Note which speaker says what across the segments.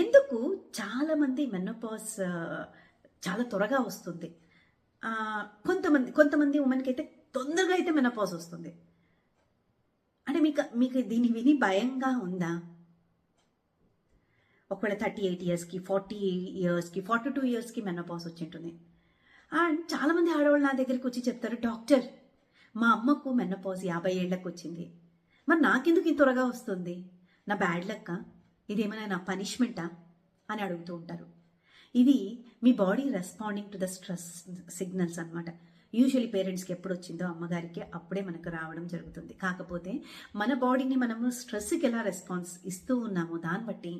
Speaker 1: ఎందుకు చాలామంది మెనోపాస్ చాలా త్వరగా వస్తుంది. కొంతమంది కొంతమంది ఉమెన్కి అయితే తొందరగా అయితే మెనోపాస్ వస్తుంది. అంటే మీకు మీకు దీన్ని విని భయంగా ఉందా? ఒకవేళ థర్టీ ఎయిట్ ఇయర్స్కి ఫార్టీ ఇయర్స్కి ఫార్టీ టూ ఇయర్స్కి మెనోపాస్ వచ్చింటుంది. అండ్ చాలామంది ఆడవాళ్ళు నా దగ్గరికి వచ్చి చెప్తారు డాక్టర్ మా అమ్మకు మెనోపాజ్ యాభై ఏళ్ళకి వచ్చింది. మరి నాకెందుకు ఇంత త్వరగా వస్తుంది? నా బ్యాడ్ లక్క? ఇదేమైనా నా పనిష్మెంటా? అని అడుగుతూ ఉంటారు. ఇది మీ body responding to the stress signals అనమాట యూజువలీ పేరెంట్స్కి ఎప్పుడు వచ్చిందో అమ్మగారికి అప్పుడే మనకు రావడం జరుగుతుంది. కాకపోతే మన బాడీని మనము స్ట్రెస్కి ఎలా రెస్పాన్స్ ఇస్తూ ఉన్నామో దాన్ని బట్టి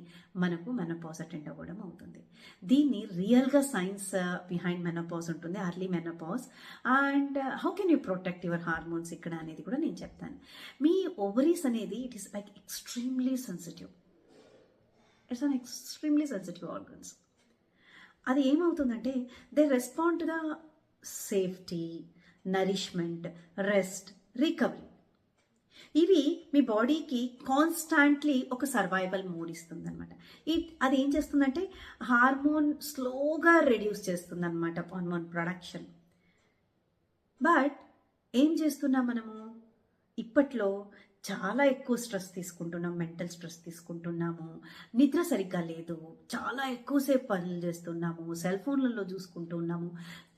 Speaker 1: మనకు మెనపాజ్ అటెండ్ అవ్వడం అవుతుంది. దీన్ని రియల్గా సైన్స్ uh, బిహైండ్ మెనపాజ్ ఉంటుంది early menopause. And how can you protect your hormones ఇక్కడ అనేది కూడా నేను చెప్తాను. మీ ఓవరీస్ అనేది it is like extremely sensitive it's an extremely sensitive organs అది ఏమవుతుందంటే they respond to the safety nourishment rest recovery ఇవి మీ బాడీకి కాన్స్టాంట్లీ ఒక సర్వైవల్ మూడ్ ఇస్తుంది అనమాట అది ఏం చేస్తుందంటే హార్మోన్ స్లోగా రెడ్యూస్ చేస్తుంది అనమాట హార్మోన్ ప్రొడక్షన్ బట్ ఏం చేస్తున్నాం మనము? ఇప్పట్లో చాలా ఎక్కువ స్ట్రెస్ తీసుకుంటున్నాం మెంటల్ స్ట్రెస్ తీసుకుంటున్నాము. నిద్ర సరిగ్గా లేదు. చాలా ఎక్కువసేపు పనులు చేస్తున్నాము. సెల్ ఫోన్లలో చూసుకుంటున్నాము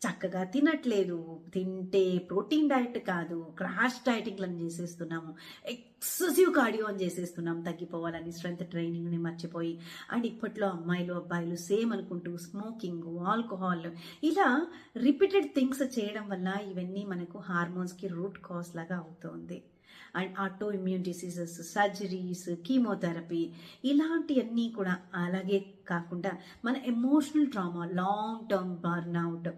Speaker 1: చక్కగా తినట్లేదు. తింటే ప్రోటీన్ డైట్ కాదు. క్రాష్ డైటింగ్లను చేసేస్తున్నాము. ఎక్సెసివ్ కార్డియో అని చేసేస్తున్నాం తగ్గిపోవాలని స్ట్రెంత్ ట్రైనింగ్ని మర్చిపోయి. అండ్ ఇప్పట్లో అమ్మాయిలు అబ్బాయిలు సేమ్ అనుకుంటూ స్మోకింగ్ ఆల్కహాల్ ఇలా రిపీటెడ్ థింగ్స్ చేయడం వల్ల ఇవన్నీ మనకు హార్మోన్స్కి రూట్ కాజ్ లాగా అవుతుంది. And autoimmune diseases surgeries chemotherapy ఇలాంటివన్నీ కూడా అలాగే కాకుండా మన emotional trauma long term burnout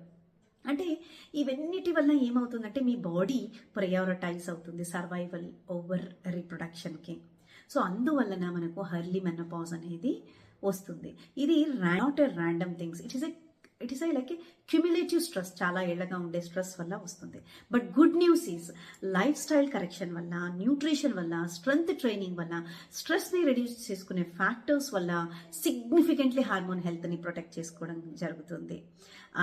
Speaker 1: అంటే ఇవన్నిటి వల్ల ఏమవుతుందంటే మీ బాడీ ప్రయారిటైజ్ అవుతుంది సర్వైవల్ ఓవర్ రీప్రొడక్షన్కి సో అందువలన మనకు హర్లీ మెనపాజ్ అనేది వస్తుంది. ఇది not a random things it is a it is I like a cumulative stress చాలా ఏళ్ళగా ఉండే స్ట్రెస్ వల్ల వస్తుంది. But good news is lifestyle correction వల్ల న్యూట్రిషన్ వల్ల స్ట్రెంగ్త్ ట్రైనింగ్ వల్ల స్ట్రెస్ని రెడ్యూస్ చేసుకునే ఫ్యాక్టర్స్ వల్ల సిగ్నిఫికెంట్లీ హార్మోన్ హెల్త్ని ప్రొటెక్ట్ చేసుకోవడం జరుగుతుంది.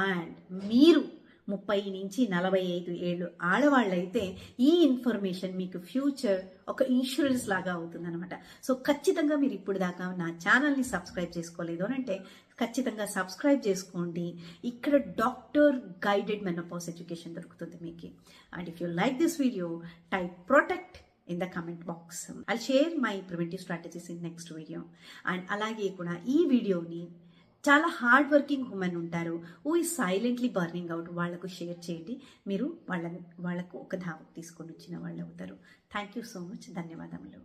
Speaker 1: అండ్ మీరు ముప్పై నుంచి నలభై ఐదు ఏళ్ళు ఆడవాళ్ళైతే ఈ ఇన్ఫర్మేషన్ మీకు ఫ్యూచర్ ఒక ఇన్సూరెన్స్ లాగా అవుతుందనమాట సో ఖచ్చితంగా మీరు ఇప్పుడు దాకా నా ఛానల్ని సబ్స్క్రైబ్ చేసుకోలేదు అని అంటే ఖచ్చితంగా సబ్స్క్రైబ్ చేసుకోండి. ఇక్కడ డాక్టర్ గైడెడ్ మెనోపాస్ ఎడ్యుకేషన్ దొరుకుతుంది మీకు. And if you like this video type protect in the comment box. I share my preventive strategies in next video. And అలాగే కూడా ఈ వీడియోని చాలా హార్డ్ వర్కింగ్ ఉమెన్ ఉంటారు. ఊ ఈ సైలెంట్లీ బర్నింగ్ అవుట్ వాళ్ళకు షేర్ చేయండి. మీరు వాళ్ళ వాళ్ళకు ఒక ధావకు తీసుకొని వచ్చిన వాళ్ళు అవుతారు. థ్యాంక్ యూ సో మచ్ ధన్యవాదములు.